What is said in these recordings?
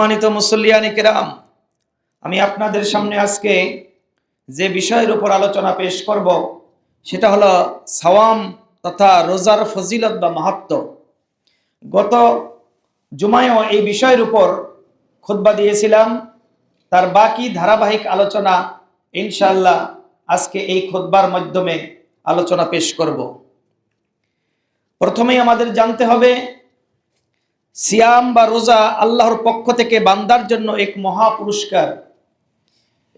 সম্মানিত মুসল্লিয়ানি কেরাম, আমি আপনাদের সামনে আজকে যে বিষয়ের উপর আলোচনা পেশ করব, সেটা হলো সাওয়াম তথা রোজার ফজিলত বা মাহাত্ম। গত জুমায়ও এই বিষয়ের উপর খুতবা দিয়েছিলাম। তার বাকি ধারাবাহিক আলোচনা ইনশাল্লাহ আজকে এই খুতবার মাধ্যমে আলোচনা পেশ করব। প্রথমেই আমাদের জানতে হবে সিয়াম বা রোজা আল্লাহর পক্ষ থেকে বান্দার জন্য এক মহা পুরস্কার।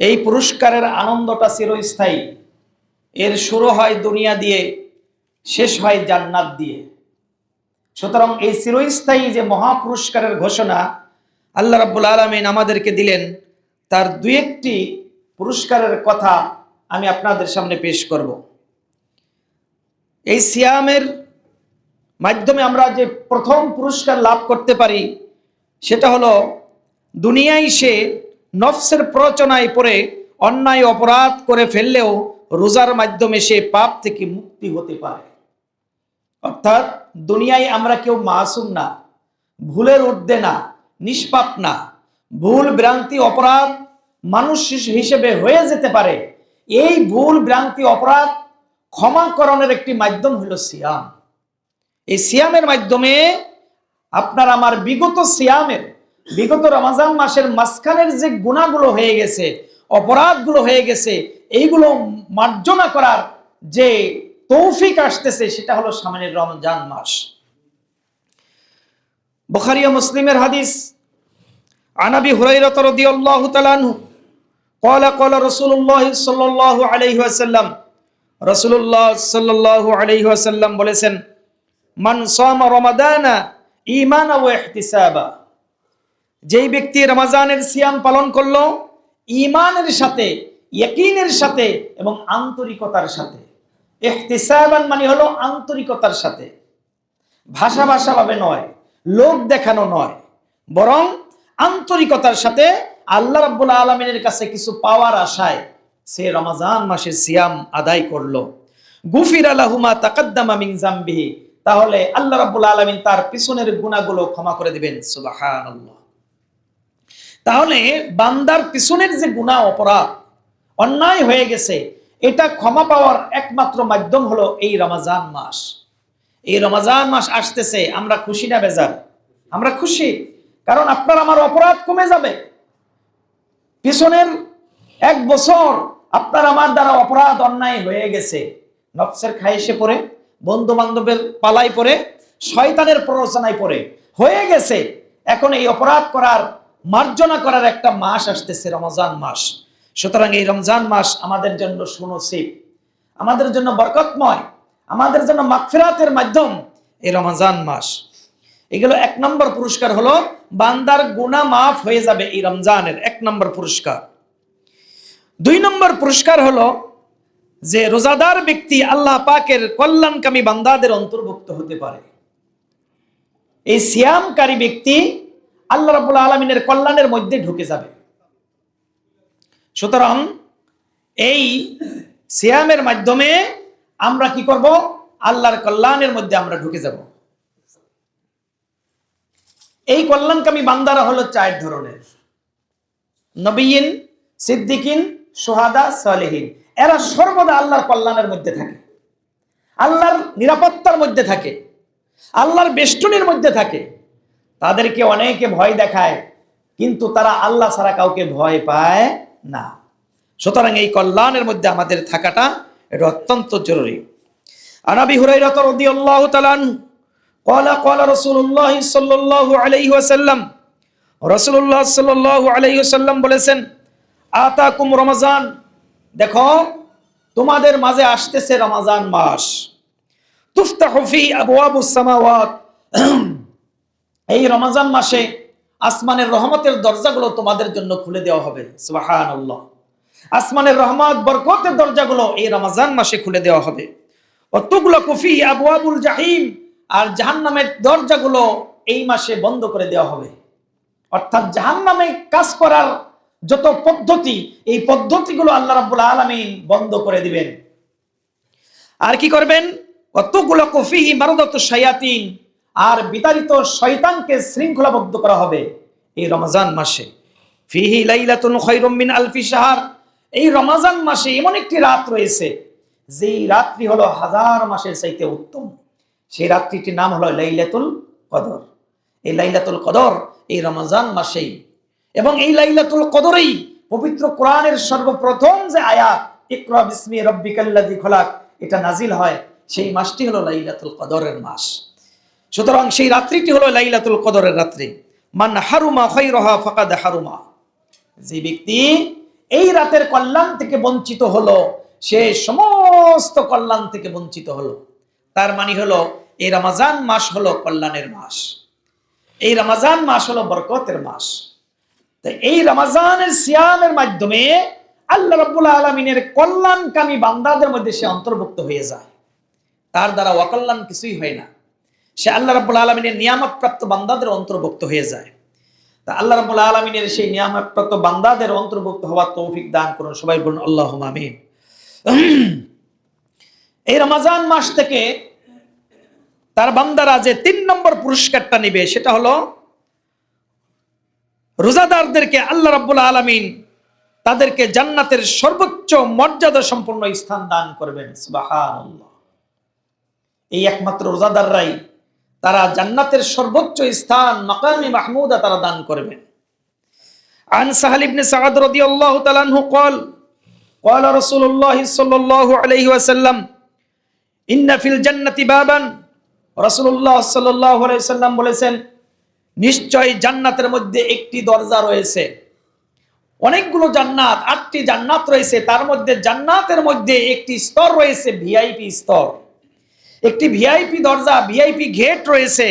এই পুরস্কারের আনন্দটা চিরস্থায়ী। এর শুরু হয় দুনিয়া দিয়ে, শেষ হয় জান্নাত দিয়ে। সুতরাং এই চিরস্থায়ী যে মহা পুরস্কারের ঘোষণা আল্লাহ রাব্বুল আলমিন আমাদেরকে দিলেন, তার দু একটি পুরস্কারের কথা আমি আপনাদের সামনে পেশ করব। এই সিয়ামের মাধ্যমে আমরা যে প্রথম পুরস্কার লাভ করতে পারি, সেটা হলো, দুনিয়ায় সে নফসের প্ররোচনায় পড়ে, অন্যায় অপরাধ করে ফেললেও রোজার মাধ্যমে সে পাপ থেকে মুক্তি হতে পারে। অর্থাৎ, দুনিয়ায় আমরা কেউ মাসুম না, ভুলের ঊর্ধ্বে না, নিষ্পাপ না, ভুল, ভ্রান্তি, অপরাধ মানুষ হিসেবে হয়ে যেতে পারে। এই ভুল, ভ্রান্তি, অপরাধ ক্ষমাকরণের একটি মাধ্যম হলো সিয়াম। এই সিয়ামের মাধ্যমে আপনার আমার বিগত সিয়ামের বিগত রমাজান মাসের মাঝখানের যে গুণাগুলো হয়ে গেছে অপরাধগুলো হয়ে গেছে এইগুলো মার্জনা করার যে তৌফিক আসতেছে সেটা হলো সামনের রমজান মাস বুখারিয়া মুসলিমের হাদিস আনাবি হুরাইরাত রাদিয়াল্লাহু তাআলা আনহু قال قال رسول الله صلى الله عليه وسلم রাসূলুল্লাহ সাল্লাল্লাহু আলাইহি ওয়াসাল্লাম বলেছেন মান সামা রমাদানা ঈমানা ওয়া ইহতিসাবা। যেই ব্যক্তি রমাজানের সিয়াম পালন করল, ঈমানের সাথে, ইয়াকিনের সাথে এবং আন্তরিকতার সাথে। ইহতিসাবান মানে হলো আন্তরিকতার সাথে। ভাষা ভাষা ভাবে নয়, লোক দেখানো নয়, বরং আন্তরিকতার সাথে আল্লাহ রাব্বুল আলমিনের কাছে কিছু পাওয়ার আশায় সে রমাজান মাসের সিয়াম আদায় করল। গুফির আলাহুমা তাকাদ্দামা মিন জামবিহি। তাহলে আল্লাহ রাব্বুল আলামিন তার পিছনের গুণাগুলো ক্ষমা করে দিবেন, সুবহানাল্লাহ। তাহলে বান্দার পিছনের যে গুনাহ, অপরাধ, অন্যায় হয়ে গেছে, এটা ক্ষমা পাওয়ার একমাত্র মাধ্যম হলো এই রমাজান মাস। এই রমাজান মাস আসতেছে, আমরা খুশি না বেজার? আমরা খুশি, কারণ আপনার আমার অপরাধ কমে যাবে। পিছনের এক বছর আপনার আমার দ্বারা অপরাধ, অন্যায় হয়ে গেছে। নফসের খাইসে পড়ে বন্ধু বান্ধবের পালাই পড়ে, শয়তানের প্ররোচনায় পড়ে। হয়ে গেছে। এখন এই অপরাধ করার, মার্জনা করার একটা মাস আসতেছে, রমজান মাস। সুতরাং এই রমজান মাস আমাদের জন্য সুনসিব। আমাদের জন্য বরকতময়। আমাদের জন্য মাগফিরাতের মাধ্যম এই রমজান মাস। এগুলো এক নম্বর পুরস্কার হলো, বান্দার গুণা মাফ হয়ে যাবে এই রমজানের এক নম্বর পুরস্কার। দুই নম্বর পুরস্কার হলো যে রোজাদার ব্যক্তি আল্লাহ পাকের কল্যাণকামী বান্দাদের অন্তর্ভুক্ত হতে পারে। এই সিয়ামকারী ব্যক্তি আল্লাহ রাবুল আলমিনের কল্যাণের মধ্যে ঢুকে যাবে। সুতরাং এই সিয়ামের মাধ্যমে আমরা কি করব? আল্লাহর কল্যাণের মধ্যে আমরা ঢুকে যাব। এই কল্যাণকামী বান্দারা হলো চার ধরনের। নবীন, সিদ্দিকিন, সোহাদা, সালেহীন। এরা সর্বদা আল্লাহর কল্যাণের মধ্যে থাকে আল্লাহর নিরাপত্তার মধ্যে থাকে আল্লাহর বেষ্টনীর মধ্যে থাকে তাদেরকে অনেকে ভয় দেখায় কিন্তু তারা আল্লাহ ছাড়া কাউকে ভয় পায় না সুতরাং এই কল্যাণের মধ্যে আমাদের থাকাটা এটা অত্যন্ত জরুরি আনাবি হুরাইরাত রাদিয়াল্লাহু তাআলা قال قال رسول الله صلى الله عليه وسلم রাসূলুল্লাহ সাল্লাল্লাহু আলাইহি ওয়াসাল্লাম বলেছেন আতাকুম রমাজান দেখো, তোমাদের মাঝে আসতেছে রমাজান মাস। তুফতাহু ফি আবওয়াবুস সামাওয়াত। এই রমাজান মাসে আসমানের রহমতের দরজাগুলো তোমাদের জন্য খুলে দেওয়া হবে। আসমানের রহমত, বরকতের দরজাগুলো এই রমাজান মাসে খুলে দেওয়া হবে। অতগুলো কুফি আবওয়াবুল জাহিম। আর জাহান্নামের দরজাগুলো এই মাসে বন্ধ করে দেওয়া হবে। অর্থাৎ জাহান্নামে কাজ করার যত পদ্ধতি, এই পদ্ধতিগুলো আল্লাহ রাব্বুল আলামিন বন্ধ করে দিবেন। আর কি করবেন? অতগুলো কফিহি মারদত শায়াতিন। আর বিতাড়িত শয়তানকে শৃঙ্খলাবদ্ধ করা হবে এই রমজান মাসে। ফিহি লাইলাতুন খৈরুম মিন আলফি শাহর। এই রমজান মাসে এমন একটি রাত রয়েছে, যেই রাত্রি হলো হাজার মাসের চাইতে উত্তম। সেই রাত্রিটির নাম হলো লাইলাতুল কদর। এই লাইলাতুল কদর এই রমজান মাসেই এবং এই লাইলাতুল কদরেই পবিত্র কোরআনের সর্বপ্রথম যে আয়াত, ইকরা বিসমি রব্বিকাল্লাযী খলাক, এটা নাজিল হয়। সেই মাসটি হলো লাইলাতুল কদরের মাস। সুতরাং সেই রাত্রিটি হলো লাইলাতুল কদরের রাত্রি। মান হারুমা খৈরহা ফাকাদ হারুমা। যে ব্যক্তি এই রাতের কল্যাণ থেকে বঞ্চিত হলো, সে সমস্ত কল্যাণ থেকে বঞ্চিত হলো। তার মানে হলো, এই রমাজান মাস হলো কল্যাণের মাস। এই রমাজান মাস হলো বরকতের মাস। তাই এই রমাজানের সিয়ামের মাধ্যমে আল্লাহ রাব্বুল আলমিনের কল্যাণকামী বান্দাদের মধ্যে সে অন্তর্ভুক্ত হয়ে যায়। তার দ্বারা অকল্যাণ কিছুই হয় না। সে আল্লাহ রাব্বুল আলমিনের নিয়ামত প্রাপ্ত বান্দাদের অন্তর্ভুক্ত হয়ে যায়। তা আল্লাহ রাব্বুল আলমিনের সেই নিয়ামত প্রাপ্ত বান্দাদের অন্তর্ভুক্ত হওয়ার তৌফিক দান করুন, সবাই বলুন আল্লাহ আমিন। এই রমাজান মাস থেকে তার বান্দারা যে তিন নম্বর পুরস্কারটা নিবে, সেটা হলো রোজাদারদেরকে আল্লাহ রাব্বুল আলামিন তাদেরকে জান্নাতের সর্বোচ্চ মর্যাদা সম্পন্ন স্থান দান করবেন সুবহানাল্লাহ এই একমাত্র রোজাদাররাই তারা জান্নাতের সর্বোচ্চ স্থান মাকামি মাহমুদা তারা দান করবেন عن سهل بن سعد رضي الله تعالى عنه قال قال رسول الله صلى الله عليه وسلم إن في الجنة بابا رسول الله صلى الله عليه وسلم বলেছেন নিশ্চয় জান্নাতের মধ্যে একটি দরজা রয়েছে। অনেকগুলো জান্নাত, আটটি জান্নাত রয়েছে। তার মধ্যে জান্নাতের মধ্যে একটি স্তর রয়েছে, ভিআইপি স্তর। একটি ভিআইপি দরজা, ভিআইপি গেট রয়েছে।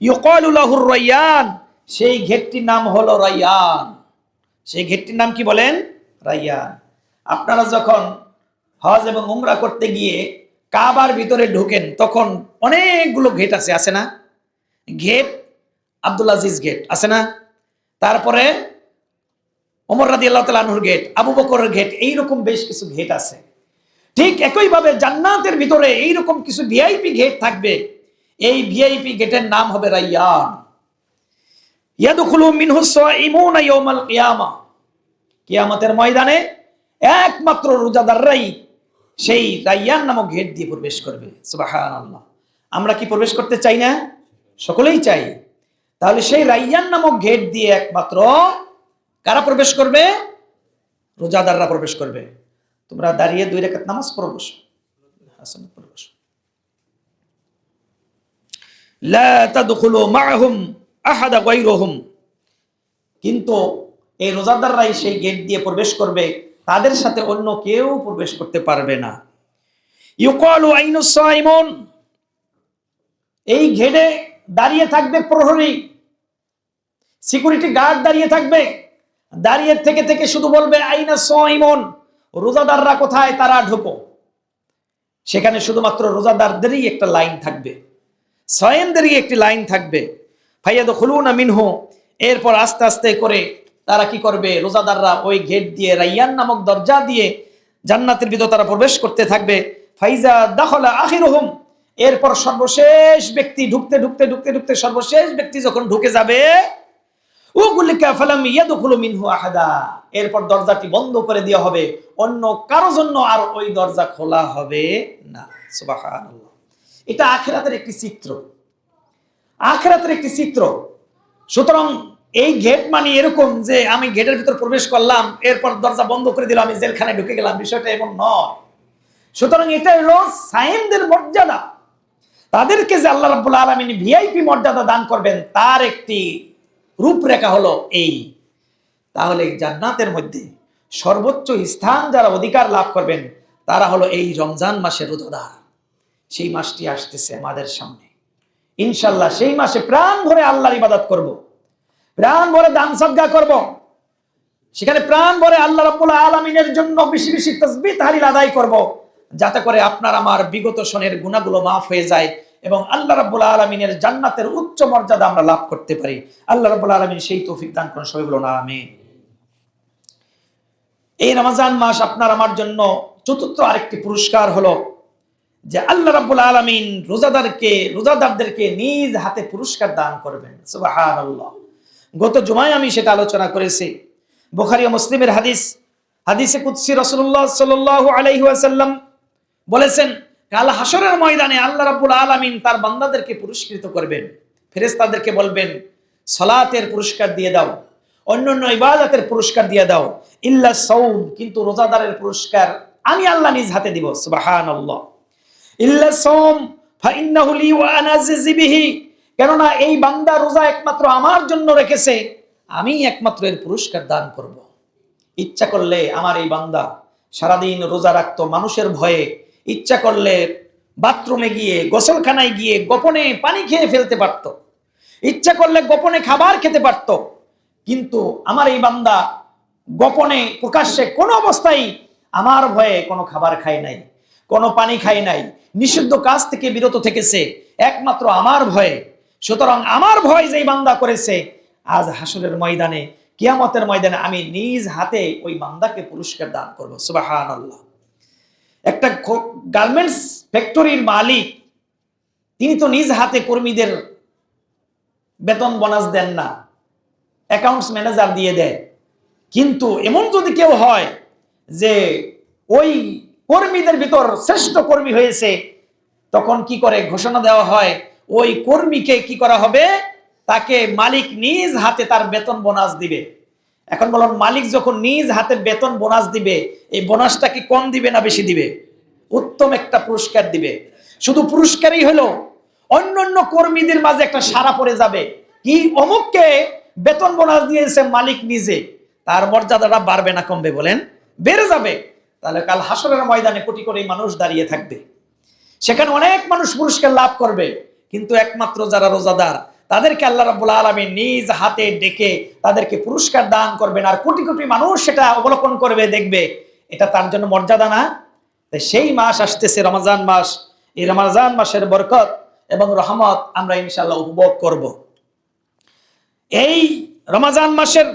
ইউকালুলাহুর রাইয়ান, সেই গেটটির নাম হলো রাইয়ান। সেই গেটটির নাম কি বলেন? রাইয়ান। আপনারা যখন হজ এবং উমরা করতে গিয়ে কাবার ভিতরে ঢুকেন, তখন অনেকগুলো ঘেট আছে আছে না? গেট আব্দুল আজিজ গেট আছে না? তারপরে ওমর রাদি আল্লাহ তালুর গেট আবু বকরের গেট এইরকম বেশ কিছু গেট আছে। ঠিক একইভাবে জান্নাতের ভিতরে এইরকম কিছু ভিআইপি গেট থাকবে। এই ভিআইপি গেটের নাম হবে রাইয়ান। ইয়াদুখুলু মিনহু সাইমুনা ইয়াউমাল কিয়ামা। কিয়ামতের ময়দানে একমাত্র রোজাদাররাই সেই রাইয়ান নামক গেট দিয়ে প্রবেশ করবে। সুবহানাল্লাহ। আমরা কি প্রবেশ করতে চাই না? সকলেই চাই। তাহলে সেই রাইয়ান নামক গেট দিয়ে একমাত্র কারা প্রবেশ করবে? রোজাদাররা প্রবেশ করবে। তোমরা দাঁড়িয়ে দুই রেখাত নামাজ গায়রুহুম। কিন্তু এই রোজাদাররাই সেই গেট দিয়ে প্রবেশ করবে। তাদের সাথে অন্য কেউ প্রবেশ করতে পারবে না। এই ঘেটে দাঁড়িয়ে থাকবে প্রহরী। সিকিউরিটি গার্ড দাঁড়িয়ে থাকবে। দাঁড়িয়ে থেকে থেকে শুধু বলবে, আইনা সাইমুন রোজাদাররা কোথায়? তারা ঢুকো। সেখানে শুধুমাত্র রোজাদারদেরই একটা লাইন থাকবে। সয়েনদেরই একটি লাইন থাকবে। ফাইয়াদ খুলুনা মিনহু, এরপর আস্তে আস্তে করে তারা কি করবে? রোজাদাররা ওই গেট দিয়ে, রাইয়ান নামক দরজা দিয়ে জান্নাতের ভিতর তারা প্রবেশ করতে থাকবে। ফাইজা দাখলা আখিরুহুম, এরপর সর্বশেষ ব্যক্তি ঢুকতে ঢুকতে ঢুকতে ঢুকতে সর্বশেষ ব্যক্তি যখন ঢুকে যাবে এরপর দরজাটি বন্ধ করে দেওয়া হবে। অন্য কারও জন্য আর ওই দরজা খোলা হবে না। এটা আখেরাতের একটি চিত্র। আখেরাতের একটি চিত্র। সুতরাং এই গেট মানে এরকম যে আমি গেটের ভিতর প্রবেশ করলাম, এরপর দরজা বন্ধ করে দিলাম, আমি জেলখানায় ঢুকে গেলাম। বিষয়টা এমন নয়। সুতরাং এটা হলো সাইমদের মর্যাদা। তাদেরকে যে আল্লাহ রাব্বুল আলামিন ভিআইপি মর্যাদা দান করবেন, তার একটি রূপরেখা হলো এই তাহলে জান্নাতের মধ্যে সর্বোচ্চ স্থান যারা অধিকার লাভ করবেন, তারা হলো এই রমজান মাসের রোজাদার সেই মাসটি আসতেছে আমাদের সামনে ইনশাল্লাহ সেই মাসে প্রাণ ভরে আল্লাহর ইবাদত করব। প্রাণ ভরে দান সদ্গা করব। সেখানে প্রাণ ভরে আল্লাহ রাব্বুল আলমিনের জন্য বেশি বেশি তসবি তাহারিল আদায় করব। যাতে করে আপনার আমার বিগত সনের গুণাগুলো মাফ হয়ে যায় এবং আল্লাহ রাব্বুল আলমিনের জান্নাতের উচ্চ মর্যাদা আমরা লাভ করতে পারি। আল্লাহ রাব্বুল আলমিন সেই তৌফিক দান করেন, সবাই বলুন, আমিন। এই রমাজান মাস আপনার আমার জন্য চতুর্থ আরেকটি পুরস্কার হলো যে আল্লাহ রাবুল আলামিন রোজাদারকে, রোজাদারদেরকে নিজ হাতে পুরস্কার দান করবেন। গত জুমায় আমি সেটা আলোচনা করেছি। বুখারি ও মুসলিমের হাদিস, হাদিসে কুৎসি রসুল্লাহ সাল্লাহ আলাইহি ওয়াসাল্লাম বলেছেন কাল হাসরের ময়দানে আল্লাহ রাব্বুল আলামিন তার বান্দাদেরকে পুরস্কৃত করবেন। ফেরেশতাদেরকে বলবেন, সলাতের পুরস্কার দিয়ে দাও, অন্যান্য ইবাদতের পুরস্কার দিয়ে দাও। ইল্লা সৌম কিন্তু রোজাদারের পুরস্কার আমি আল্লাহ নিজ হাতে দিব। সুবহানাল্লাহ। ইল্লা সৌম ফাইন্নাহু লি ওয়া আনা আজজি বিহি। কেননা এই বান্দা রোজা একমাত্র আমার জন্য রেখেছে, আমি একমাত্র এর পুরস্কার দান করব। ইচ্ছা করলে আমার এই বান্দা সারাদিন রোজা রাখতো মানুষের ভয়ে ইচ্ছা করলে বাথরুমে গিয়ে, গোসলখানায় গিয়ে গোপনে পানি খেয়ে ফেলতে পারত। ইচ্ছা করলে গোপনে খাবার খেতে পারত। কিন্তু আমার এই বান্দা গোপনে, প্রকাশ্যে কোনো অবস্থায় আমার ভয়ে কোনো খাবার খায় নাই, কোনো পানি খায় নাই। নিষিদ্ধ কাজ থেকে বিরত থেকেছে, একমাত্র আমার ভয়ে। সুতরাং আমার ভয় যেই বান্দা করেছে, আজ হাসরের ময়দানে, কিয়ামতের ময়দানে আমি নিজ হাতে ওই বান্দাকে পুরস্কার দান করব। সুবাহান আল্লাহ একটা গার্মেন্টস ফ্যাক্টরির মালিক, তিনি তো নিজ হাতে কর্মীদের বেতন বোনাস দেন না অ্যাকাউন্টস ম্যানেজার দিয়ে দেয়। কিন্তু এমন যদি কেউ হয় যে ওই কর্মীদের ভিতর শ্রেষ্ঠ কর্মী হয়েছে, তখন কি করে ঘোষণা দেওয়া হয়? ওই কর্মীকে কি করা হবে? তাকে মালিক নিজ হাতে তার বেতন বোনাস দিবে। এখন বলুন মালিক যখন নিজ হাতে বেতন বোনাস দিবে, এই বোনাসটা কি কম দিবে না বেশি দিবে? উত্তম একটা পুরস্কার দিবে। শুধু পুরস্কারই হলো অন্য অন্য কর্মীদের মাঝে একটা সারা পড়ে যাবে। কি অমুককে বেতন বোনাস দিয়েছে মালিক নিজে, তার মর্যাদাটা বাড়বে না কমবে বলেন? বেড়ে যাবে। তাহলে কাল হাসরের ময়দানে কোটি কোটি মানুষ দাঁড়িয়ে থাকবে। সেখানে অনেক মানুষ পুরস্কার লাভ করবে, কিন্তু একমাত্র যারা রোজাদার তাদেরকে আল্লাহ রাব্বুল আলমী নিজ হাতে ডেকে তাদেরকে পুরস্কার দান করবেন। আর কোটি কোটি মানুষ সেটা অবলোকন করবে, দেখবে। এটা তার জন্য মর্যাদা না। সেই মাস আসতেছে রমজান মাস। এই রমজান মাসের বরকত এবং রহমত আমরা ইনশাল্লাহ উপভোগ করব। এই রমজান মাসের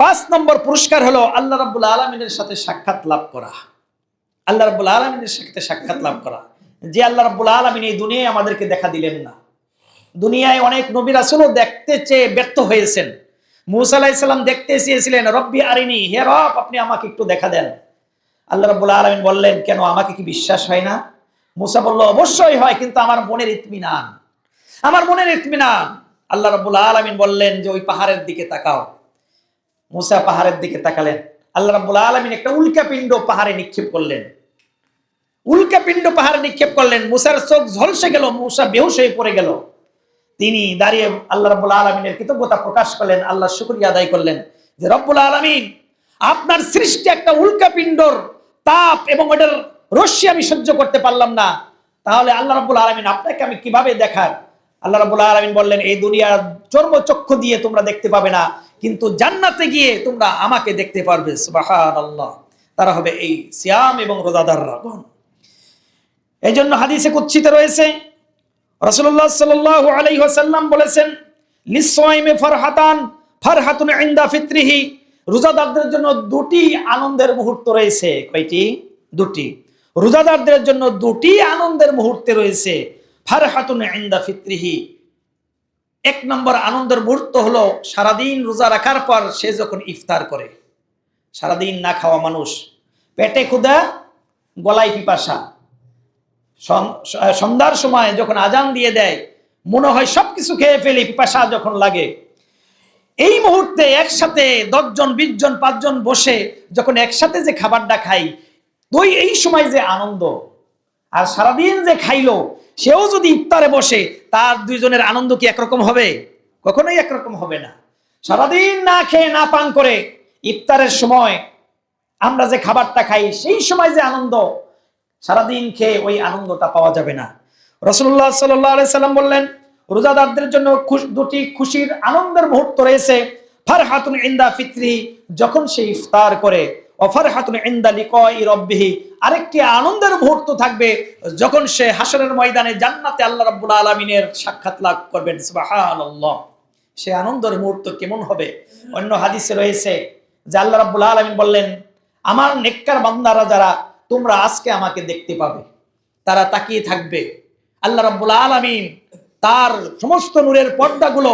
পাঁচ নম্বর পুরস্কার হলো আল্লাহ রাব্বুল আলমিনের সাথে সাক্ষাৎ লাভ করা। আল্লাহ রাব্বুল আলমিনের সাথে সাক্ষাৎ লাভ করা। যে আল্লাহ রাব্বুল আলমিন এই দুনিয়ায় আমাদেরকে দেখা দিলেন না। দুনিয়ায় অনেক নবীর আসলেও দেখতে চেয়ে ব্যর্থ হয়েছেন। মুসা আলাহিসাল্লাম দেখতে চেয়েছিলেন, রব্বি আরিনি, হে রব, আপনি আমাকে একটু দেখা দেন। আল্লাহ রাব্বুল আলমিন বললেন, কেন আমাকে কি বিশ্বাস হয় না? মুসা বলল, অবশ্যই হয়, কিন্তু আমার মনের ইতমিনান, আমার মনের ইতমিনান। আল্লাহ রাব্বুল আলমিন বললেন যে, ওই পাহাড়ের দিকে তাকাও। মুসা পাহাড়ের দিকে তাকালেন। আল্লাহ রাব্বুল আলমিন একটা উল্কা পিণ্ড পাহাড়ে নিক্ষেপ করলেন। উল্কা পিণ্ড পাহাড়ে নিক্ষেপ করলেন। মুসার চোখ ঝলসে গেল, মুসা বেহুশ হয়ে পড়ে গেল। তিনি দাঁড়িয়ে আল্লাহ রব্বুল আলমিনের কৃতজ্ঞতা প্রকাশ করলেন, আল্লাহ শুক্রিয়া আদায় করলেন যে রব্বুল আলমিন আপনার সৃষ্টি একটা উল্কা পিণ্ডর তাপ এবং ওটার রশ্মি আমি সহ্য করতে পারলাম না। তাহলে আল্লাহ রব্বুল আলমিন আপনাকে আমি কীভাবে দেখার? আল্লাহ রব্বুল আলমিন বললেন, এই দুনিয়ার চর্মচক্ষু দিয়ে তোমরা দেখতে পাবে না, কিন্তু জান্নাতে গিয়ে তোমরা আমাকে দেখতে পারবে। আল্লাহ তারা হবে এই সিয়াম এবং রোজাদার রাগন এই জন্য হাদিসে কুচ্ছিত রয়েছে রসুল্লাহ সাল্লাহ আলাইসাল্লাম বলেছেন লিসাইমে ফরহাতান, ফরহাতুন ইন্দা ফিত্রিহি। রোজাদারদের জন্য দুটি আনন্দের মুহূর্ত রয়েছে। কয়টি? দুটি। রোজাদারদের জন্য দুটি আনন্দের মুহূর্তে রয়েছে, ফারহাতুন ইন্দা ফিত্রিহি। এক নম্বর আনন্দের মুহূর্ত হলো সারাদিন রোজা রাখার পর সে যখন ইফতার করে, সারাদিন না খাওয়া মানুষ, পেটে ক্ষুদা গলায় পিপাসা। সন্ধ্যার সময় যখন আজান দিয়ে দেয়, মনে হয় সবকিছু খেয়ে ফেলি, পিপাসা যখন লাগে। এই মুহূর্তে একসাথে দশজন বিশ জন পাঁচজন বসে যখন একসাথে যে খাবারটা খাই তুই এই সময় যে আনন্দ। আর সারাদিন যে খাইলো, সেও যদি ইফতারে বসে, তার দুইজনের আনন্দ কি একরকম হবে? কখনোই একরকম হবে না। সারাদিন না খেয়ে, না পান করে ইফতারের সময় আমরা যে খাবারটা খাই, সেই সময় যে আনন্দ সারাদিন খেয়ে ওই আনন্দটা পাওয়া যাবে না। রসুল্লাহ সাল্লাম বললেন, রোজাদারদের জন্য দুটি খুশির আনন্দের মুহূর্ত রয়েছে। ইন্দা ফিত্রি, যখন সে ইফতার করে অফার হাতুন ইন্দা আরেকটি আনন্দের মুহূর্ত থাকবে যখন সে হাসরের ময়দানে জান্নাতে আল্লাহ রাব্বুল আলমিনের সাক্ষাৎ লাভ করবেন। সে আনন্দের মুহূর্ত কেমন হবে? অন্য হাদিসে রয়েছে যে আল্লাহ রাব্বুল আলমিন বললেন, আমার নেককার বান্দারা যারা তোমরা আজকে আমাকে দেখতে পাবে। তারা তাকিয়ে থাকবে। আল্লাহ রাব্বুল আলমিন তার সমস্ত নূরের পর্দাগুলো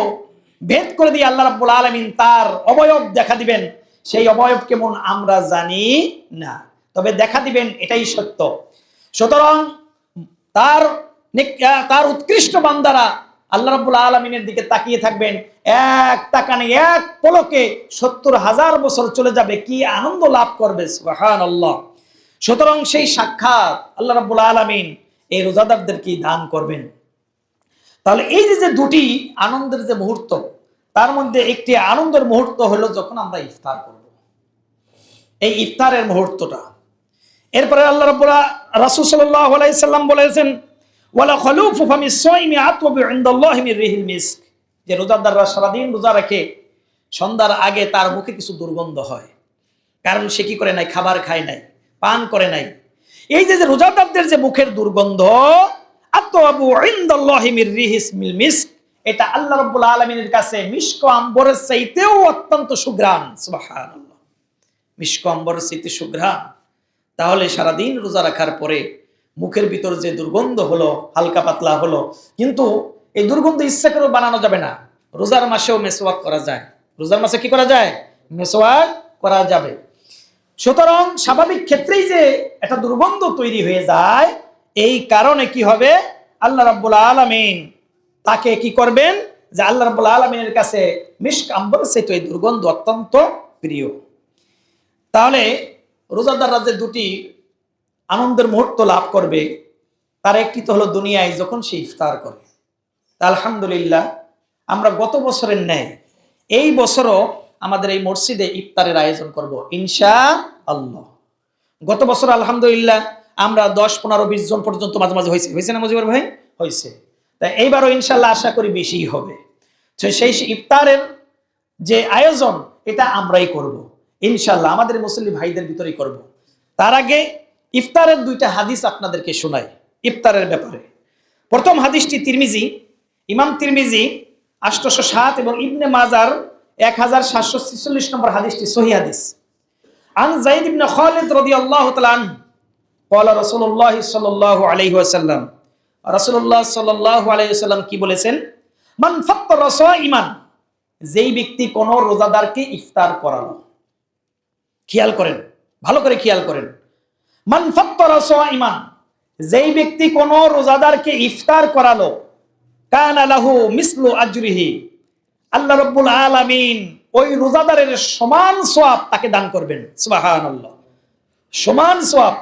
ভেদ করে দিয়ে আল্লাহ রাব্বুল আলামিন তার অবয়ব দেখা দিবেন। সেই অবয়ব কেমন আমরা জানি না। তবে দেখা দিবেন এটাই সত্য। সুতরাং তার তার উৎকৃষ্ট বান্দারা আল্লাহ রাব্বুল আলমিনের দিকে তাকিয়ে থাকবেন। এক তাকানে এক পলকে সত্তর হাজার বছর চলে যাবে। কি আনন্দ লাভ করবে সুহান আল্লাহ সুতরাং সেই সাক্ষাৎ আল্লাহ রাব্বুল আলমিন এই রোজাদারদেরকে দান করবেন। তাহলে এই যে যে দুটি আনন্দের যে মুহূর্ত, তার মধ্যে একটি আনন্দের মুহূর্ত হলো যখন আমরা ইফতার করব। এই ইফতারের মুহূর্তটা। এরপরে আল্লাহ রাব্বুল রাসূল সাল্লাল্লাহু আলাইহি সাল্লাম বলেছেন, ওয়ালা খালুফু ফামি সাইমি আতওয়াবু ইনদাল্লাহি মির রিহিল মিস্ক। যে রোজাদাররা সারাদিন রোজা রাখে, সন্ধ্যার আগে তার মুখে কিছু দুর্গন্ধ হয়। কারণ সে কি করে নাই? খাবার খায় নাই। পান করে নাই। এই যে রোজাদারদের যে মুখের দুর্গন্ধ এটা আল্লাহ রাব্বুল আলামিনের কাছে মিস্ক আম্বরের চাইতেও অত্যন্ত সুবহানাল্লাহ। মিস্ক আম্বরের চাইতে সুঘ্রাণ। তাহলে সারাদিন রোজা রাখার পরে মুখের ভিতর যে দুর্গন্ধ হলো, হালকা পাতলা হলো, কিন্তু এই দুর্গন্ধ ইচ্ছা করেও বানানো যাবে না। রোজার মাসেও মেসোয়াক করা যায়। রোজার মাসে কি করা যায়? মেসোয়াক করা যাবে। সুতরাং স্বাভাবিক ক্ষেত্রেই যে একটা দুর্গন্ধ তৈরি হয়ে যায়, এই কারণে কি হবে? আল্লাহ রাব্বুল আলামিন তাকে কি করবেন? যে আল্লাহ রাব্বুল আলামিনের কাছে মিশক আম্বর তো এই দুর্গন্ধ অত্যন্ত প্রিয়। তাহলে রোজাদাররা যে দুটি আনন্দের মুহূর্ত লাভ করবে। তার একটি তো হলো দুনিয়ায় যখন সে ইফতার করে। আলহামদুলিল্লাহ, আমরা গত বছরের ন্যায়, এই বছরও আমাদের এই মসজিদে ইফতারের আয়োজন করব ইনশা আল্লাহ গত বছর আলহামদুলিল্লাহ আমরা দশ, পনেরো, বিশ জন পর্যন্ত মাঝে মাঝে হয়েছে। হয়েছে না মজিবর ভাই? হয়েছে। তাই এইবারও ইনশাল্লাহ আশা করি বেশি হবে। সেই ইফতারের যে আয়োজন, এটা আমরাই করব। ইনশাল্লাহ আমাদের মুসলিম ভাইদের ভিতরেই করব। তার আগে ইফতারের দুইটা হাদিস আপনাদেরকে শোনাই, ইফতারের ব্যাপারে। প্রথম হাদিসটি তিরমিজি, ইমাম তিরমিজি আষ্টশো সাত এবং ইবনে মাজার এক হাজার সাতশো ছিচল্লিশ নম্বর হাদিসটি সহি হাদিস আন জাইদ ইবনে খালিদ রাদিয়াল্লাহু তাআলা আনহু قال رسول الله صلى الله عليه وسلم রাসূলুল্লাহ সাল্লাল্লাহু আলাইহি ওয়াসাল্লাম কি বলেছেন মান ফাত্তারা সাইমান যেই ব্যক্তি কোন রোজাদারকে ইফতার করালো খেয়াল করেন ভালো করে খেয়াল করেন মান ফাত্তারা সাইমান যেই ব্যক্তি কোন রোজাদারকে ইফতার করালো কানা লাহু মিসলু আজরিহি আল্লাহ রাব্বুল আলামিন ওই রোজাদারের সমান সওয়াব তাকে দান করবেন। সুবহানাল্লাহ। সমান সওয়াব,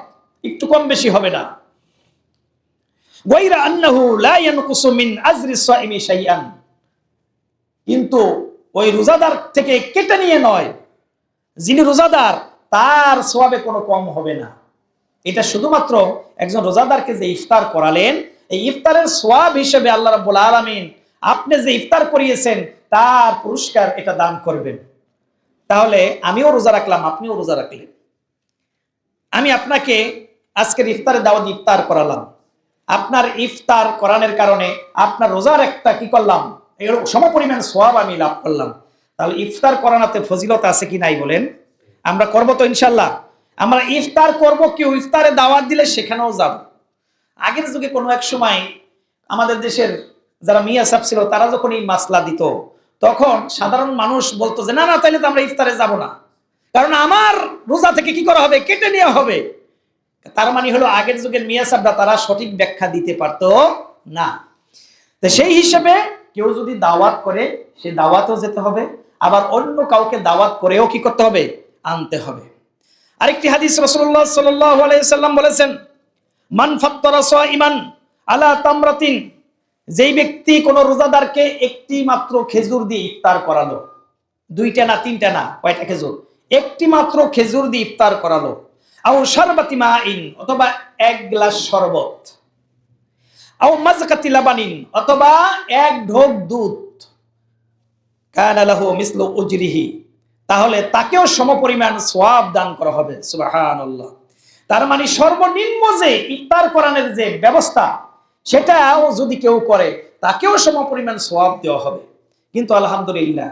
একটু কম বেশি হবে না। গায়রা আন্নাহু লা আজরি সাইমি কিন্তু ওই রোজাদার থেকে কেটে নিয়ে নয়, যিনি রোজাদার, তার সোয়াবে কোনো কম হবে না। এটা শুধুমাত্র একজন রোজাদারকে যে ইফতার করালেন, এই ইফতারের সোয়াব হিসেবে আল্লাহ রাব্বুল আলামিন আপনি যে ইফতার করিয়েছেন, তার পুরস্কার এটা দান করবেন। তাহলে আমিও রোজা রাখলাম, আপনিও রোজা রাখলেন। আমি আপনাকে আজকের ইফতারে দাওয়াত ইফতার করালাম। আপনার ইফতার করানোর কারণে আপনার রোজার একটা কি করলাম, এর সমপরিমাণ সোয়াব আমি লাভ করলাম। তাহলে ইফতার করানোতে ফজিলত আছে কি নাই বলেন? আমরা করব তো ইনশাল্লাহ আমরা ইফতার করব কেউ, ইফতারে দাওয়াত দিলে সেখানেও যাব। আগের যুগে কোনো এক সময় আমাদের দেশের যারা মিয়া সাহেব ছিল, তারা যখন এই মাসলা দিত, তখন সাধারণ মানুষ বলতো যে, না না, তাইলে তো আমরা ইফতারে যাব না। কারণ আমার রোজা থেকে কি করা হবে? কেটে নেওয়া হবে। তার মানে হলো, আগের যুগের মিয়া সাহেবরা তারা সঠিক ব্যাখ্যা দিতে পারতো না। তো সেই হিসেবে কেউ যদি দাওয়াত করে, সে দাওয়াতও যেতে হবে। আবার অন্য কাউকে দাওয়াত করেও কি করতে হবে? আনতে হবে। আরেকটি হাদিস আলাইহি সাল্লাম বলেছেন, মান ফাত্তারা সাইমান আলা তামরাতিন যেই ব্যক্তি কোন রোজাদারকে একটি মাত্র খেজুর দিয়ে ইফতার করালো, দুইটা না, তিনটা না, কয়টা খেজুর? একটি মাত্র খেজুর দিয়ে ইফতার করালো। আও শারবাতি মাইন, অথবা এক গ্লাস শরবত। আও মাজকাতি লাবানিন, অথবা এক ঢোক দুধ। কানা মিসলু উজরিহি। তাহলে তাকেও সমপরিমাণ সোয়াব দান করা হবে, সুবহানাল্লাহ। তার মানে সর্বনিম্ন যে ইফতার করানোর যে ব্যবস্থা সেটাও যদি কেউ করে, তাকেও সম পরিমাণ সোয়াব দেওয়া হবে। কিন্তু আলহামদুলিল্লাহ,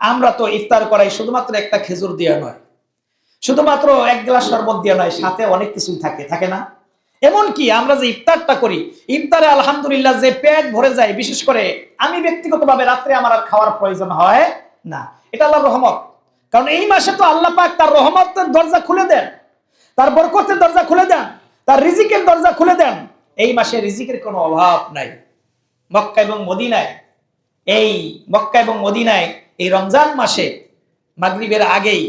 আমরা তো ইফতার করাই শুধুমাত্র একটা খেজুর দেওয়া নয়। শুধুমাত্র এক গ্লাস শরবত দেওয়া নয়, সাথে অনেক কিছুই থাকে থাকে না? এমনকি আমরা যে ইফতারটা করি, ইফতারে আলহামদুলিল্লাহ যে পেট ভরে যায়, বিশেষ করে আমি ব্যক্তিগতভাবে রাত্রে আমার আর খাওয়ার প্রয়োজন হয় না। এটা আল্লাহর রহমত। কারণ এই মাসে তো আল্লাহ পাক তার রহমতের দরজা খুলে দেন, তার বরকতের দরজা খুলে দেন, তার রিজিকের দরজা খুলে দেন। এই মাসে রিজিকের কোনো অভাব নাই। মক্কা এবং মদিনায়, এই মক্কা এবং মদিনায় এই রমজান মাসে মাগরিবের আগেই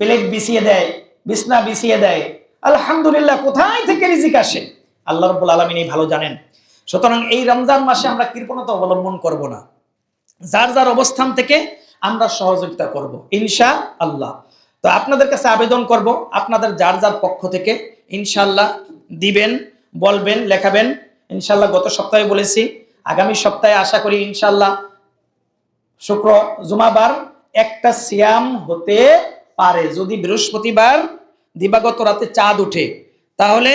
প্লেট বিছিয়ে দেয়, বিছনা বিছিয়ে দেয়। আলহামদুলিল্লাহ, কোথায় থেকে রিজিক আসে? আল্লাহ রব্বুল আলমিন এই ভালো জানেন। সুতরাং এই রমজান মাসে আমরা কৃপণতা অবলম্বন করব না। যার যার অবস্থান থেকে আমরা সহযোগিতা করব ইনশা আল্লাহ তো আপনাদের কাছে আবেদন করব, আপনাদের যার যার পক্ষ থেকে ইনশাল্লাহ দিবেন, বলবেন, লেখাবেন। ইনশাল্লাহ গত সপ্তাহে বলেছি, আগামী সপ্তাহে আশা করি ইনশাল্লাহ শুক্র জুমাবার একটা সিয়াম হতে পারে। যদি বৃহস্পতিবার দিবাগত রাতে চাঁদ উঠে, তাহলে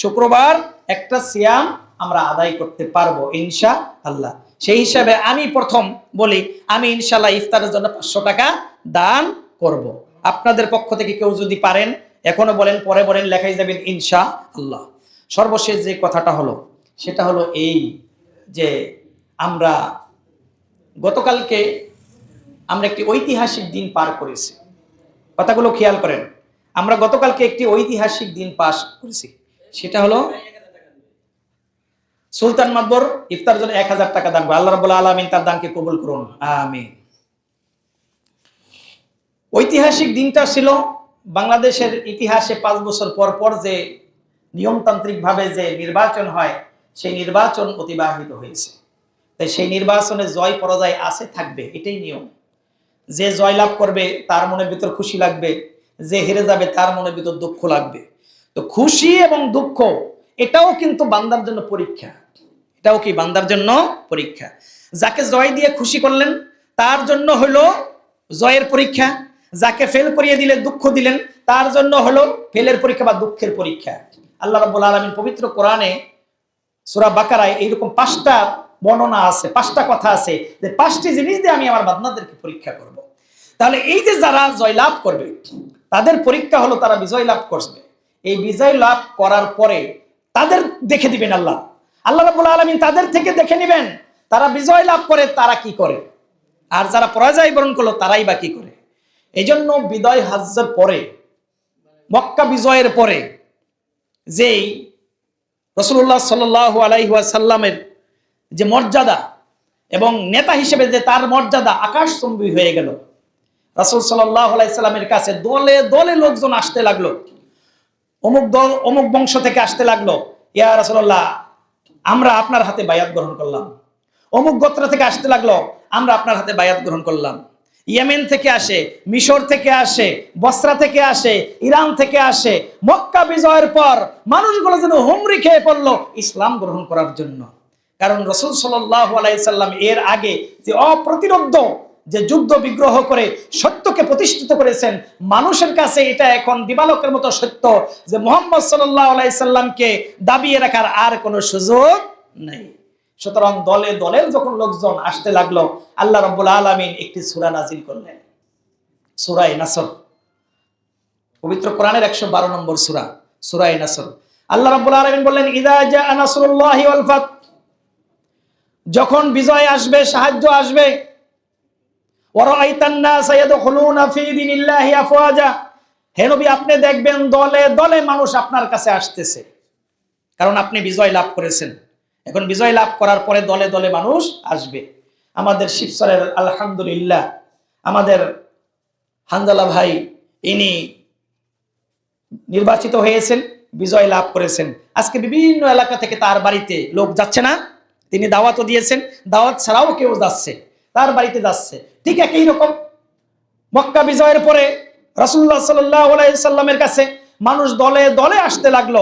শুক্রবার একটা সিয়াম আমরা আদায় করতে পারব ইনশা আল্লাহ সেই হিসাবে আমি প্রথম বলি, আমি ইনশাল্লাহ ইফতারের জন্য পাঁচশো টাকা দান করব। আপনাদের পক্ষ থেকে কেউ যদি পারেন এখনও বলেন, পরে বলেন, লেখাই যাবেন ইনশা আল্লাহ সর্বশেষ যে কথাটা হলো, সেটা হলো এই যে আমরা গতকালকে আমরা একটি ঐতিহাসিক দিন পার করেছি। কথাগুলো খেয়াল করেন, আমরা গতকালকে একটি ঐতিহাসিক দিন পাস করেছি। সেটা হলো সুলতান মাকবর ইফতার জন্য এক হাজার টাকা দান করে। আল্লাহ রাবুল্লাহ আলমিন তার দানকে কবুল করুন। আমিন। ঐতিহাসিক দিনটা ছিল বাংলাদেশের ইতিহাসে পাঁচ বছর পর পর যে নিয়মতান্ত্রিকভাবে যে নির্বাচন হয়, সেই নির্বাচন অতিবাহিত হয়েছে। তাই সেই নির্বাচনে জয় পরাজয় আছে, থাকবে, এটাই নিয়ম। যে জয়লাভ করবে, তার মনের ভিতর খুশি লাগবে। যে হেরে যাবে, তার মনের ভিতর দুঃখ লাগবে। তো খুশি এবং দুঃখ, এটাও কিন্তু বান্দার জন্য পরীক্ষা। এটাও কি বান্দার জন্য পরীক্ষা? যাকে জয় দিয়ে খুশি করলেন, তার জন্য হলো জয়ের পরীক্ষা। যাকে ফেল করিয়ে দিলেন দুঃখ দিলেন, তার জন্য হলো ফেলের পরীক্ষা বা দুঃখের পরীক্ষা। আল্লাহ রাব্বুল আলামিন পবিত্র কোরআনে সূরা বাকারায় এইরকম পাঁচটা বর্ণনা আছে, পাঁচটা কথা আছে যে পাঁচটি জিনিস দিয়ে আমি আমার বান্দাদেরকে পরীক্ষা করব। তাহলে এই যে যারা জয়লাভ করবে, তাদের পরীক্ষা হলো তারা বিজয় লাভ করবে। এই বিজয় লাভ করার পরে তাদের দেখে দিবেন আল্লাহ। আল্লাহ রাবুল আলমিন তাদের থেকে দেখে নেবেন, তারা বিজয় লাভ করে, তারা কি করে? আর যারা পরাজয় বরণ করল, তারাই বা কি করে? এই জন্য বিদয় হাজ্যের পরে, মক্কা বিজয়ের পরে, যেই রসুল্লাহ সাল আলাইসাল্লামের যে মর্যাদা এবং নেতা হিসেবে যে তার মর্যাদা আকাশ আকাশচম্বী হয়ে গেল, রাসুল সাল্লামের কাছে দলে দলে লোকজন আসতে লাগল। অমুক দল, অমুক বংশ থেকে আসতে লাগল। ইয়া রাসুল্লাহ আমরা আপনার হাতে বায়াত গ্রহণ করলাম। অমুক গোত্র থেকে আসতে লাগল, আমরা আপনার হাতে বায়াত গ্রহণ করলাম। ইয়েমেন থেকে আসে, মিশর থেকে আসে, বসরা থেকে আসে, ইরান থেকে আসে, মক্কা বিজয়ের পর মানুষগুলো যেন হুমরি খেয়ে পড়ল ইসলাম গ্রহণ করার জন্য। কারণ রসুল আলাইসাল্লাম এর আগে যে অপ্রতিরোধ, যে যুদ্ধ বিগ্রহ করে সত্যকে প্রতিষ্ঠিত করেছেন, মানুষের কাছে এটা এখন দিবালকের মতো সত্য যে মোহাম্মদ সাল্লাহ আলাইসাল্লামকে দাবিয়ে রাখার আর কোনো সুযোগ নেই। সুতরাং দলে দলের যখন লোকজন আসতে লাগল, আল্লাহ রব্বুল আলমিন একটি সুরা নাজিল করলেন। সুরাই নাসর। পবিত্র কোরআনের একশো বারো নম্বর সুরা, সুরাই নাসর। আল্লাহ রব্বুল আলমিন বললেন, ইদা যখন বিজয় আসবে, সাহায্য আসবে হে নবী, আপনি দেখবেন দলে দলে মানুষ আপনার কাছে আসতেছে, কারণ আপনি বিজয় লাভ করেছেন। এখন বিজয় লাভ করার পরে দলে দলে মানুষ আসবে। আমাদের শিবসরের আলহামদুলিল্লাহ, আমাদের হানজালা ভাই ইনি নির্বাচিত হয়েছেন, বিজয় লাভ করেছেন। আজকে বিভিন্ন এলাকা থেকে তার বাড়িতে লোক যাচ্ছে না, তিনি দাওয়াতও দিয়েছেন, দাওয়াত ছাড়াও কেউ যাচ্ছে, তার বাড়িতে যাচ্ছে। ঠিক একই রকম, মক্কা বিজয়ের পরে রসুল্লাহ সাল্লামের কাছে মানুষ দলে দলে আসতে লাগল।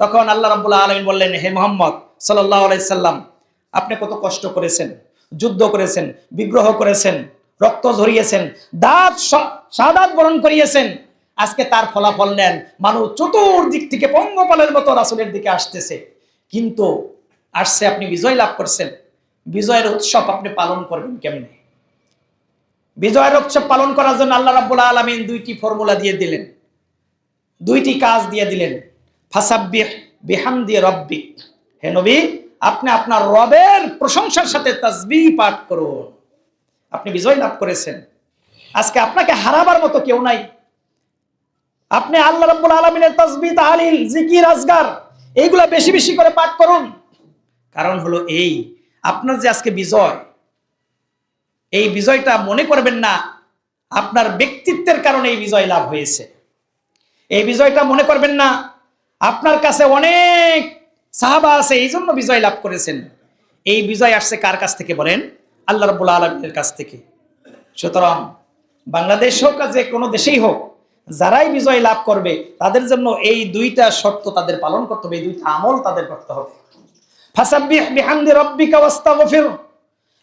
তখন আল্লাহ রাবুল্লাহ আলমিন বললেন, হে মোহাম্মদ সাল্লাহ আলাইসাল্লাম আপনি কত কষ্ট করেছেন, যুদ্ধ করেছেন, বিগ্রহ করেছেন, রক্ত ঝরিয়েছেন, দাঁত সাদাত বরণ করিয়েছেন, আজকে তার ফলাফল নেন। মানুষ চতুর্দিক থেকে পঙ্গপালের মতো রাসুলের দিকে আসতেছে। কিন্তু আসছে আপনি বিজয় লাভ করছেন। বিজয়ের উৎসব আপনি পালন করবেন কেমনে? বিজয়ের উৎসব পালন করার জন্য আল্লাহ রাবুল আলমিন দুইটি ফর্মুলা দিয়ে দিলেন। দুইটি কাজ দিয়ে দিলেন। ফাসাব্বিহ দিয়ে রব্বিক। হে নবী, আপনি আপনার রবের প্রশংসার সাথে তাসবিহ পাঠ করুন। আপনি বিজয় লাভ করেছেন। আজকে আপনাকে হারাবার মতো কেউ নাই। আপনি আল্লাহ রাব্বুল আলামিনের তাসবিহ, তাহলিল, জিকির, আজগার, এইগুলা বেশি বেশি করে পাঠ করুন। কারণ হলো এই, আপনার যে আজকে বিজয়, এই বিজয়টা মনে করবেন না, আপনার ব্যক্তিত্বের কারণে এই বিজয় লাভ হয়েছে। এই বিজয়টা মনে করবেন না, আপনার কাছে অনেক সাহাবা আছে, এই জন্য বিজয় লাভ করেছেন। এই বিজয় আসছে কার কাছ থেকে বলেন? আল্লাহ রব্বুল আলমের কাছ থেকে। সুতরাং বাংলাদেশ হোক যে কোনো দেশেই হোক, যারাই বিজয় লাভ করবে, তাদের জন্য এই দুইটা শর্ত তাদের পালন করতে হবে, এই দুইটা আমল তাদের করতে হবে।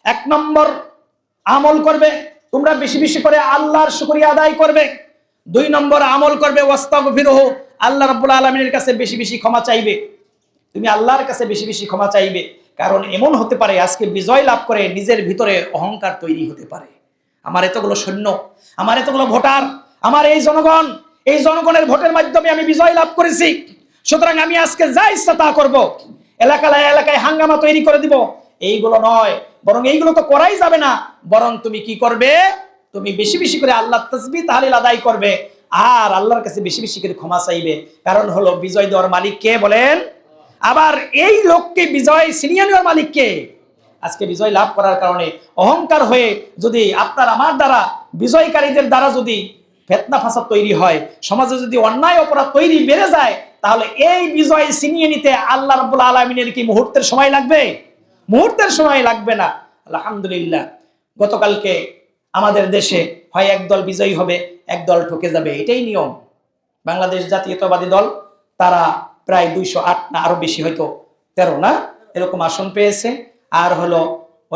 এক নম্বর আমল করবে, তোমরা বেশি বেশি করে আল্লাহর শুকরিয়া আদায় করবে। দুই নম্বর আমল করবে, ওয়াস্তাগফিরহু, আল্লাহ রাব্বুল আলামিনের কাছে বেশি বেশি ক্ষমা চাইবে। তুমি আল্লাহর কাছে বেশি বেশি ক্ষমা চাইবে। কারণ এমন হতে পারে আজকে বিজয় লাভ করে নিজের ভিতরে অহংকার তৈরি হতে পারে। আমার এতগুলো সৈন্য, আমার এতগুলো ভোটার, আমার এই জনগণ, এই জনগণের ভোটের মাধ্যমে আমি বিজয় লাভ করেছি। সুতরাং আমি আজকে যা ইচ্ছা তা করব। এলাকায় এলাকায় হাঙ্গামা তৈরি করে দিব। এইগুলো নয়, বরং এইগুলো তো করাই যাবে না। বরং তুমি কি করবে? তুমি বেশি বেশি করে আল্লাহ তসবি তাহলিল আদায় করবে। আর আল্লাহর কাছে বেশি বেশি করে ক্ষমা চাইবে। কারণ হলো বিজয় দেওয়ার মালিক কে বলেন? আবার এই লোককে বিজয় ছিনিয়ে নেওয়ার মালিক কে আজকে বিজয় লাভ করার কারণে অহংকার হয়ে যদি আপনার আমার দ্বারা, বিজয়কারীদের দ্বারা যদি ফেতনা ফাসাদ তৈরি হয়, সমাজে যদি অন্যায় অপরাধ তৈরি বেড়ে যায়, তাহলে এই বিজয় ছিনিয়ে নিতে আল্লাহ রাব্বুল আলমিনের কি মুহূর্তের সময় লাগবে? মুহূর্তের সময় লাগবে না। আলহামদুলিল্লাহ, গতকালকে আমাদের দেশে হয় একদল বিজয়ী হবে, একদল ঠকে যাবে, এটাই নিয়ম। বাংলাদেশ জাতীয়তাবাদী দল, তারা প্রায় দুইশো আট না, আরও বেশি হয়তো তেরো না, এরকম আসন পেয়েছে। আর হলো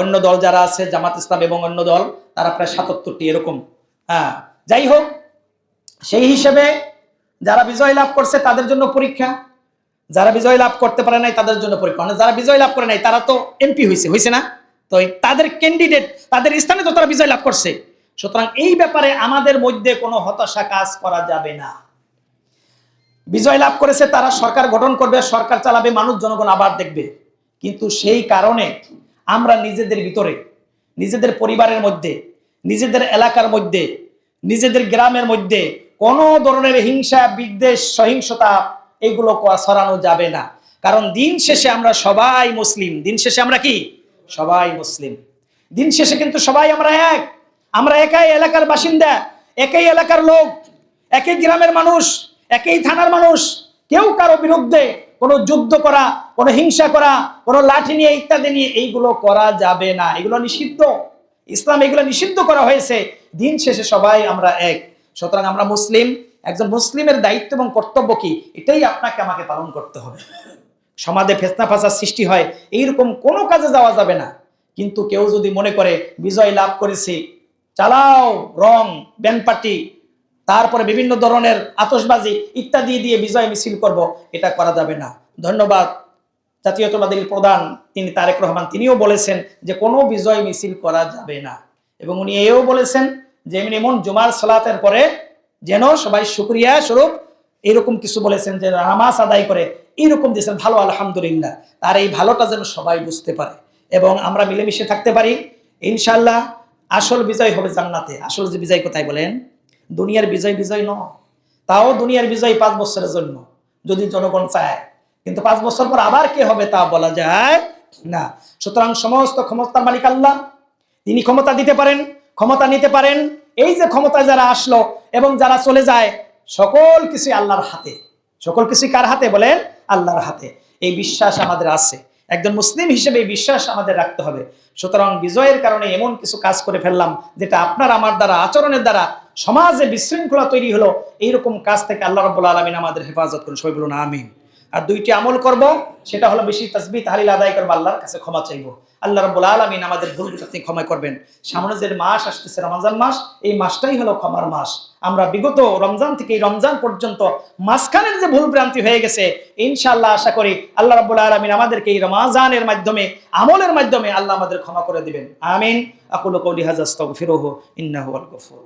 অন্য দল যারা আছে, জামাত ইসলাম এবং অন্য দল, তারা প্রায় সাতাত্তরটি এরকম। হ্যাঁ যাই হোক, সেই হিসেবে যারা বিজয় লাভ করছে তাদের জন্য পরীক্ষা। যারা বিজয় লাভ করতে পারে নাই তাদের জন্য পরীক্ষা। মানে যারা বিজয় লাভ করে নাই, তারা তো এমপি হয়েছে হয়েছে না? তো তাদের ক্যান্ডিডেট তাদের স্থানে তো তারা বিজয় লাভ করছে। সুতরাং এই ব্যাপারে আমাদের মধ্যে কোনো হতাশা কাজ করা যাবে না। বিজয় লাভ করেছে, তারা সরকার গঠন করবে, সরকার চালাবে, মানুষ, জনগণ আবার দেখবে। কিন্তু সেই কারণে আমরা নিজেদের ভিতরে, নিজেদের পরিবারের মধ্যে, নিজেদের এলাকার মধ্যে, নিজেদের গ্রামের মধ্যে কোনো ধরনের হিংসা, বিদ্বেষ, সহিংসতা এগুলো ছড়ানো যাবে না। কারণ দিন শেষে আমরা সবাই মুসলিম। দিন শেষে আমরা কি? সবাই মুসলিম। দিন শেষে কিন্তু সবাই আমরা এক। আমরা একাই এলাকার বাসিন্দা, একই এলাকার লোক, একই গ্রামের মানুষ। একই থানার মানুষ, কেউ কারও বিরুদ্ধে কোনো যুদ্ধ করা, কোনো হিংসা করা, কোনো লাঠি নিয়ে ইত্যাদি নিয়ে এইগুলো করা যাবে না। এগুলো নিষিদ্ধ। ইসলাম এগুলো নিষিদ্ধ করা হয়েছে। দিন শেষে সবাই আমরা এক। সুতরাং আমরা মুসলিম। একজন মুসলিমের দায়িত্ব এবং কর্তব্য কি? এটাই আপনাকে আমাকে পালন করতে হবে। সমাজে ফেসনা ফাসার সৃষ্টি হয়। এইরকম কোনো কাজে যাওয়া যাবে না। কিন্তু কেউ যদি মনে করে, বিজয় লাভ করেছি, চালাও রং ব্যান্ড পার্টি তারপরে বিভিন্ন ধরনের আতশবাজি ইত্যাদি দিয়ে বিজয় মিছিল করব, এটা করা যাবে না। ধন্যবাদ। জাতীয়তাবাদী প্রধান তিনি তারেক রহমান, তিনিও বলেছেন যে কোনো বিজয় মিছিল করা যাবে না। এবং উনি এও বলেছেন যে এমনি এমন জুমার সালাতের পরে যেন সবাই শুক্রিয়া স্বরূপ এরকম কিছু বলেছেন যে নামাজ আদায় করে এইরকম দিয়েছেন, ভালো, আলহামদুলিল্লাহ। তার এই ভালোটা যেন সবাই বুঝতে পারে। এবং আমরা মিলেমিশে থাকতে পারি। ইনশাল্লাহ আসল বিজয় হবে জান্নাতে। আসল যে বিজয় কোথায় বলেন? দুনিয়ার বিজয় বিজয় ন তাও দুনিয়ার বিজয় পাঁচ বছরের জন্য, যদি জনগণ চায়। কিন্তু পাঁচ বছর পর আবার কে হবে তা বলা যায় না। সুতরাং সমস্ত ক্ষমতার মালিক আল্লাহ। তিনি ক্ষমতা দিতে পারেন, ক্ষমতা নিতে পারেন। এই যে ক্ষমতায় যারা আসলো এবং যারা চলে যায়, সকল কিছু আল্লাহর হাতে। সকল কিছু কার হাতে বলেন? আল্লাহর হাতে। এই বিশ্বাস আমাদের আছে। একজন মুসলিম হিসেবে এই বিশ্বাস আমাদের রাখতে হবে। সুতরাং বিজয়ের কারণে এমন কিছু কাজ করে ফেললাম, যেটা আপনার, আমার দ্বারা, আচরণের দ্বারা সমাজে বিশৃঙ্খলা তৈরি হলো, এইরকম কাজ থেকে আল্লাহ রব্বুল আলমিন আমাদের হেফাজত করুন, সবাই বলুন আমিন। আর দুইটি আমল করব, সেটা হলো বেশি তসবি তাহলিল আদায় করব, আল্লাহর কাছে ক্ষমা চাইব। আল্লাহ রব্বুল আলমিন আমাদের ভুল আপনি ক্ষমা করবেন। সামনে যে মাস আসতেছে, রমজান মাস, এই মাসটাই হলো ক্ষমার মাস। আমরা বিগত রমজান থেকে এই রমজান পর্যন্ত মাঝখানের যে ভুল ভ্রান্তি হয়ে গেছে ইনশাল্লাহ আশা করি আল্লাহ রব্বুল আলমিন আমাদেরকে এই রমাজানের মাধ্যমে, আমলের মাধ্যমে আল্লাহ আমাদের ক্ষমা করে দিবেন। আমিন। আকুল কৌলি হাজাস্তগফিরুহু ইন্নাহু আল গফুর